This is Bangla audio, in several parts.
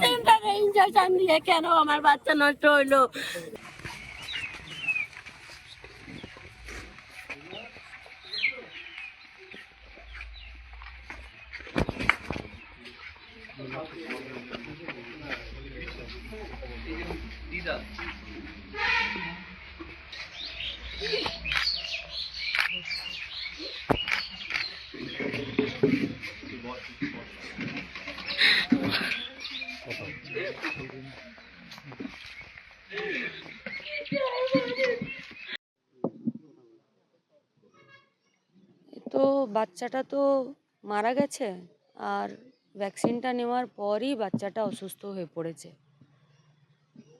সেন্টারে ইনজেকশন দিয়ে কেন আমার বাচ্চা নষ্ট হইল তো বাচ্চাটা তো মারা গেছে আর ভ্যাকসিনটা নেওয়ার পরই বাচ্চাটা অসুস্থ হয়ে পড়েছে।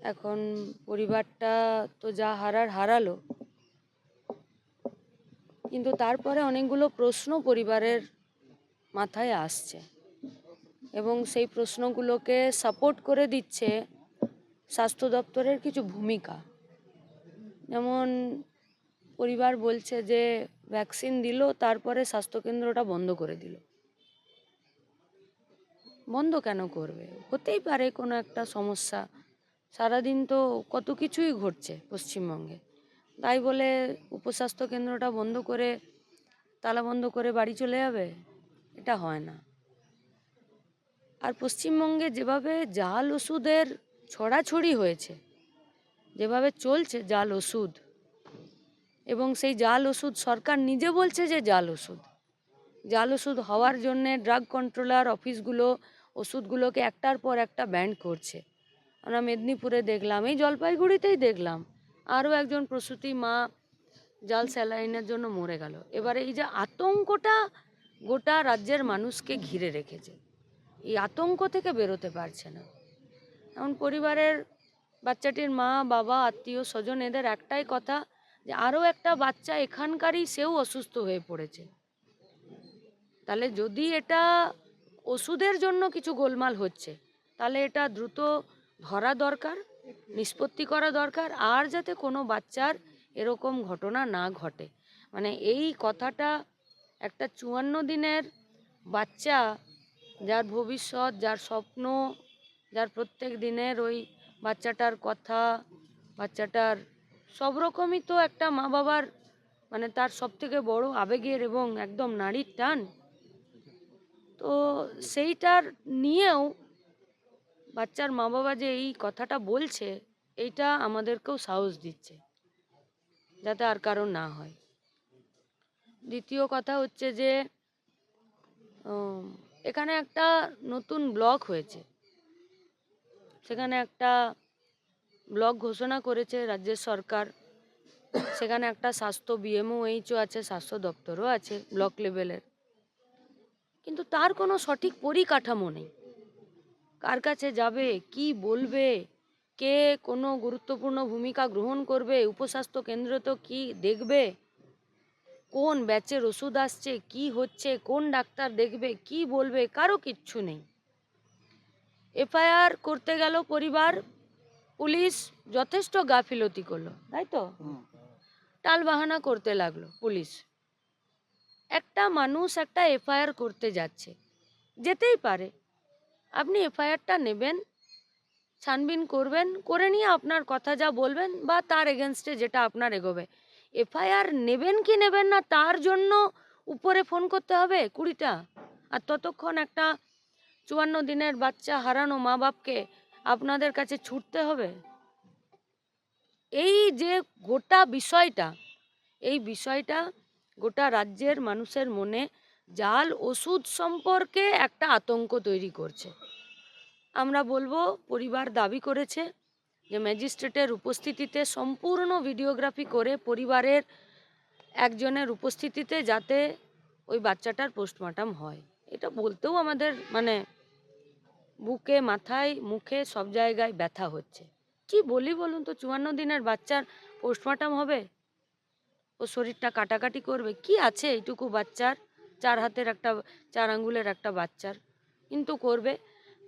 এখন পরিবারটা তো যা হারার হারালো। কিন্তু তারপরে অনেকগুলো প্রশ্ন পরিবারের মাথায় আসছে এবং সেই প্রশ্নগুলোকে সাপোর্ট করে দিচ্ছে স্বাস্থ্য দপ্তরের কিছু ভূমিকা। যেমন পরিবার বলছে যে ভ্যাকসিন দিল, তারপরে স্বাস্থ্যকেন্দ্রটা বন্ধ করে দিল। বন্ধ কেন করবে? হতেই পারে কোনো একটা সমস্যা। সারাদিন তো কত কিছুই ঘটছে পশ্চিমবঙ্গে। তাই বলে উপস্বাস্থ্য কেন্দ্রটা বন্ধ করে, তালা বন্ধ করে বাড়ি চলে যাবে? এটা হয় না। আর পশ্চিমবঙ্গে যেভাবে জাল ওষুধের ছড়াছড়ি হয়েছে, যেভাবে চলছে জাল ওষুধ এবং সেই জাল ওষুধ সরকার নিজে বলছে যে জাল ওষুধ। জাল ওষুধ হওয়ার জন্যে ড্রাগ কন্ট্রোলার অফিসগুলো ওষুধগুলোকে একটার পর একটা ব্যান্ড করছে। আমরা মেদিনীপুরে দেখলাম, এই জলপাইগুড়িতেই দেখলাম, আরও একজন প্রসূতি মা জাল স্যালাইনের জন্য মরে গেল। এবারে এই যে আতঙ্কটা গোটা রাজ্যের মানুষকে ঘিরে রেখেছে। এই আতঙ্ক থেকে বেরোতে পারছে না। এমন পরিবারের বাচ্চাটির মা, বাবা, আত্মীয়, স্বজন এদের একটাই কথা যে আরও একটা বাচ্চা এখানকারই সেও অসুস্থ হয়ে পড়েছে। তাহলে যদি এটা ওষুধের জন্য কিছু গোলমাল হচ্ছে, তাহলে এটা দ্রুত ধরা দরকার, নিষ্পত্তি করা দরকার, আর যাতে কোনো বাচ্চার এরকম ঘটনা না ঘটে। মানে এই কথাটা একটা চুয়ান্ন দিনের বাচ্চা যার ভবিষ্যৎ, যার স্বপ্ন, যার প্রত্যেক দিনের ওই বাচ্চাটার কথা, বাচ্চাটার সব রকমই তো একটা মা বাবার মানে তার সব থেকে বড় আবেগের এবং একদম নারীর টান। তো সেইটার নিয়েও বাচ্চার মা বাবা যে এই কথাটা বলছে, এইটা আমাদেরকেও সাহস দিচ্ছে, যাতে আর কারও না হয়। দ্বিতীয় কথা হচ্ছে যে এখানে একটা নতুন ব্লক হয়েছে। সেখানে একটা ব্লক ঘোষণা করেছে রাজ্যের সরকার। সেখানে একটা স্বাস্থ্য বিএমও এইচও আছে, স্বাস্থ্য দপ্তরও আছে ব্লক লেভেলের। কিন্তু তার কোনো সঠিক পরিকাঠামো নেই। কার কাছে যাবে, কি বলবে, কে কোনো গুরুত্বপূর্ণ ভূমিকা গ্রহণ করবে, উপস্বাস্থ্য কেন্দ্র তো কি দেখবে, কোন ব্যাচের ওষুধ আসছে, কি হচ্ছে, কোন ডাক্তার দেখবে, কি বলবে, কারও কিচ্ছু নেই। এফআইআর করতে গেল পরিবার পুলিশ যথেষ্ট গাফিলতি করল, তাই তো? টাল বাহানা করতে লাগল পুলিশ। একটা মানুষ একটা এফআইআর করতে যাচ্ছে, যেতেই পারে। আপনি এফআইআরটা নেবেন, ছানবিন করবেন, করে নিয়ে আপনার কথা যা বলবেন বা তার এগেনস্টে যেটা আপনার এগোবে। এফআইআর নেবেন কি নেবেন না, তার জন্য উপরে ফোন করতে হবে কুড়িটা। আর ততক্ষণ একটা চুয়ান্ন দিনের বাচ্চা হারানো মা বাপকে আপনাদের কাছে ছুটতে হবে। এই যে গোটা বিষয়টা, এই বিষয়টা গোটা রাজ্যের মানুষের মনে জাল ওষুধ সম্পর্কে একটা আতঙ্ক তৈরি করছে। আমরা বলব, পরিবার দাবি করেছে যে ম্যাজিস্ট্রেটের উপস্থিতিতে সম্পূর্ণ ভিডিওগ্রাফি করে পরিবারের একজনের উপস্থিতিতে যাতে ওই বাচ্চাটার পোস্টমর্টম হয়। এটা বলতেও আমাদের মানে বুকে, মাথায়, মুখে সব জায়গায় ব্যথা হচ্ছে। কি বলি বলুন তো, চুয়ান্ন দিনের বাচ্চার পোস্টমর্টম হবে? ও শরীরটা কাটাকাটি করবে। কি আছে এইটুকু বাচ্চার? চার হাতের একটা, চার আঙ্গুলের একটা বাচ্চার। কিন্তু করবে।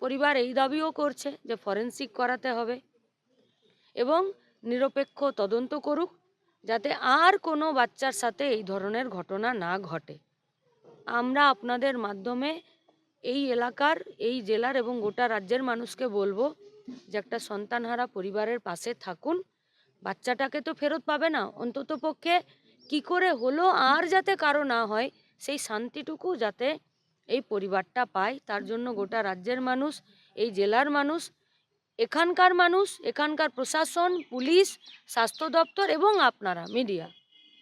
পরিবার এই দাবিও করছে যে ফরেন্সিক করাতে হবে। এবং নিরপেক্ষ তদন্ত করুক, যাতে আর কোনো বাচ্চার সাথে এই ধরনের ঘটনা না ঘটে। আমরা আপনাদের মাধ্যমে এই এলাকার, এই জেলার এবং গোটা রাজ্যের মানুষকে বলব যে একটা সন্তানহারা পরিবারের পাশে থাকুন। বাচ্চাটাকে তো ফেরত পাবে না। অন্তত পক্ষে কি করে হলো আর যাতে কারও না হয়, সেই শান্তিটুকু যাতে এই পরিবারটা পায়। তার জন্য গোটা রাজ্যের মানুষ, এই জেলার মানুষ, এখানকার মানুষ, এখানকার প্রশাসন, পুলিশ, স্বাস্থ্য দপ্তর এবং আপনারা, মিডিয়া,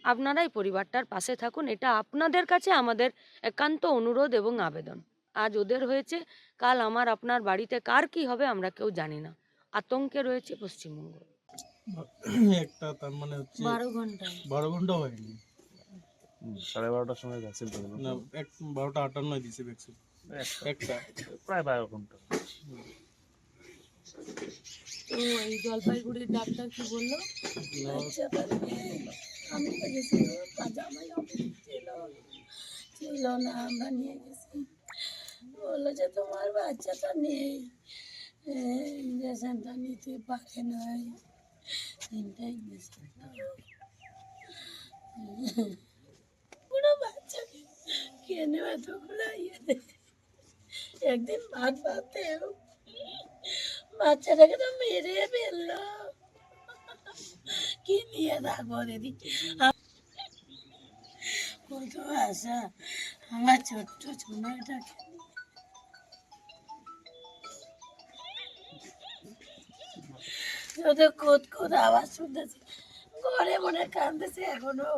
আপনারা এই পরিবারটার পাশে থাকুন। এটা আপনাদের কাছে আমাদের একান্ত অনুরোধ এবং আবেদন। আজ ওদের হয়েছে কাল আমার আপনার বাড়িতে কার কি হবে আমরা কেউ জানি না। আতঙ্কে রয়েছে পশ্চিমবঙ্গ। একটা তার মানে হচ্ছে বারো ঘন্টায় বারো ঘণ্টা হয়নি। সাড়ে বারোটার সময় ভ্যাকসিন না এক বারোটা আটান্ন দিছে ভ্যাকসিন একটা। প্রায় বারো ঘণ্টা। তো এই জলপাইগুড়ির ডাক্তার কি বলল? নিয়ে আমি তো ছিল না আমরা নিয়ে গেছি। বলল যে তোমার বাচ্চাটা নেই। ইঞ্জেকশনটা নিতে পারে নাই তিনটা ইঞ্জেকশন পুরো বাচ্চাকে কেন এতগুলো ইয়ে দেয়? একদিন ভাত ভাতেও বাচ্চাটাকে তো মেরে ফেলল। কি নিয়ে থাকব দিদি? কত আশা আমার ছোট্ট ছোনাটাকে শুধু কোত কোত আওয়াজ শুনতেছি। ঘরে মনে কান্দতেছে এখনও।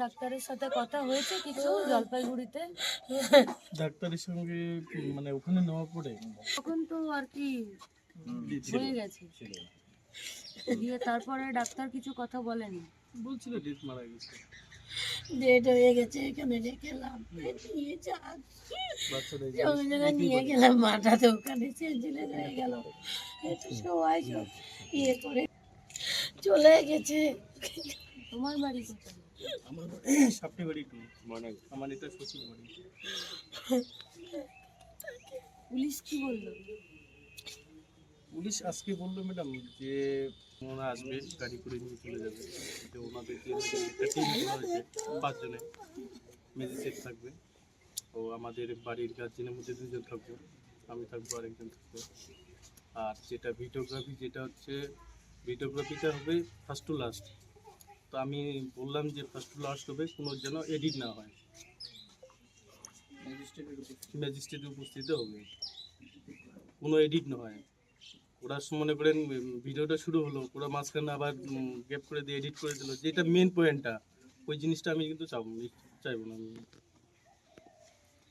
ডাক্তারের সাথে কথা হয়েছে কিছু জলপাইগুড়িতে? ডাক্তারের সঙ্গে মানে ওখানে নেওয়া পড়ে তখন তো আর কি হয়ে গেছে। দিয়ে তারপরে ডাক্তার কিছু কথা বলেনি। বলছিল ডেট মারা গেছে। ডেট হয়ে গেছে এখানে রেখে লাভ নিয়ে যান গেলাম ওখানে হয়ে গেল। একটু সবাই সব ইয়ে করে চলে গেছে। তোমার বাড়ি কোথায়? আমার সাপটি বাড়ি টু মানে আমার এটা শ্বশুর বাড়ি। পুলিশ কি বলল? পুলিশ আজকে বলল ম্যাডাম যে ওনারা আসবে গাড়ি করে নিয়ে চলে যাবে। যে ওনাদেরকে একটা টিম করা হয়েছে পাঁচজনে ম্যাজিস্ট্রেট থাকবে। ও আমাদের বাড়ির গার্জেনের মধ্যে দুজন থাকব আমি থাকব আরেকজন থাকব। আর যেটা ভিডিওগ্রাফি যেটা হচ্ছে ভিডিওগ্রাফিটা হবে ফার্স্ট টু লাস্ট তো আমি বললাম যে ফার্স্ট টু লাস্ট হবে কোনো যেন এডিট না হয়। ম্যাজিস্ট্রেটের উপস্থিতি। হবে। কোনো এডিট না হয়। ওরা মনে করেন ভিডিওটা শুরু হলো ওরা মাঝখানে আবার গ্যাপ করে দিয়ে এডিট করে দিল। যেটা মেন পয়েন্টটা ওই জিনিসটা আমি কিন্তু চাবো চাইব না আমি।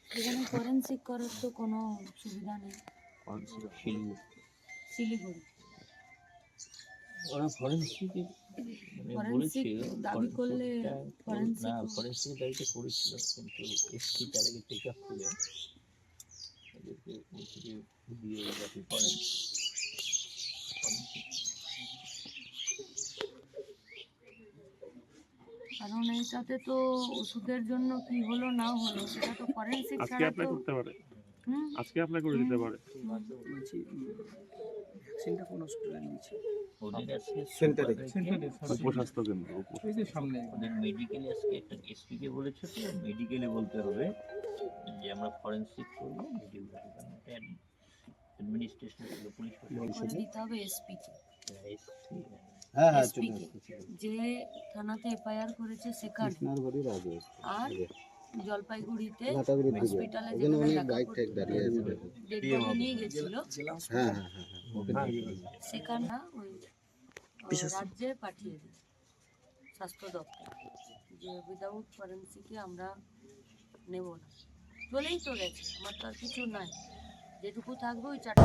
এখানে ফরেন্সিক করার তো কোনো সুবিধা নেই। শিলিগুড়ি ওরা ফরেন্সিক ফরেন্সিক দাবি করলে ফরেন্সিক না ফরেন্সিক দাবিটা করেছিল কিন্তু এসপি তার আগে টেক আপ করে। এদেরকে ভিডিওগ্রাফি করেন কারণ এইটাতে তো ওষুধের জন্য কি হলো না হলো সেটা তো ফরেন্সিক আজকে অ্যাপ্লাই করতে পারে। আজকে অ্যাপ্লাই করে দিতে পারে। ওদের আজকে সেন্টারে উপস্বাস্থ্য কেন্দ্র উপ- ওদের মেডিকেলে আজকে একটা এসপিকে বলেছে তো মেডিকেলে বলতে হবে যে আমরা ফরেন্সিক করব অ্যাডমিনিস্ট্রেশন পুলিশ দিতে হবে যে থানাতে এফআইআর করেছে সেখানে আর জলপাইগুড়িতে হসপিটালে যেখানে নিয়ে গেছিল। সেখানে ওই ওই রাজ্যে পাঠিয়ে দিই স্বাস্থ্য দপ্তর। যে উইদাউট ফরেন্সিকে আমরা নেব না। চলেই তো গেছে। আমার তো আর কিছু নাই। যেটুকু থাকবে ওই চারটে।